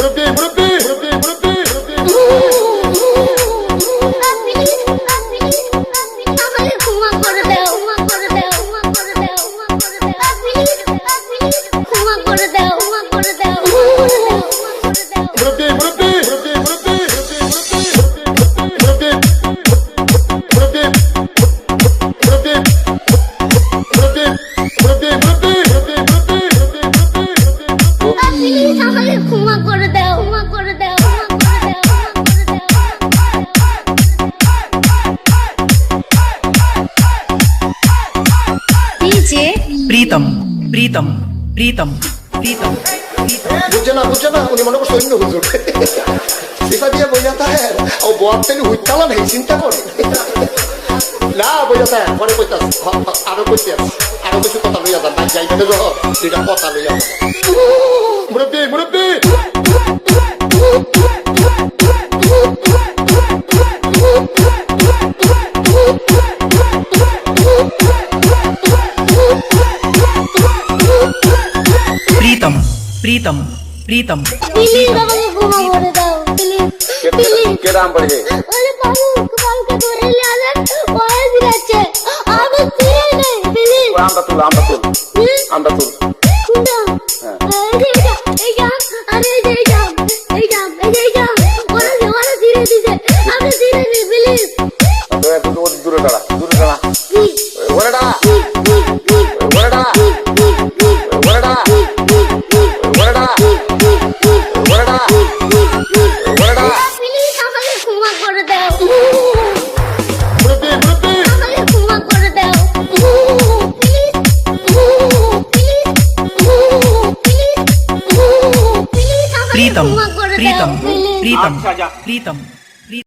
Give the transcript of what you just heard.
what it be, what it be, what it be, it be. চিন্তা আরও কথা মুরব্বী মুরব্বী! তো একটু ওর দূরে দাঁড়া দূরে দাঁড়া ওরে দাঁড়া ప్రీతం ప్రీతం ప్రీతం ప్రీతం.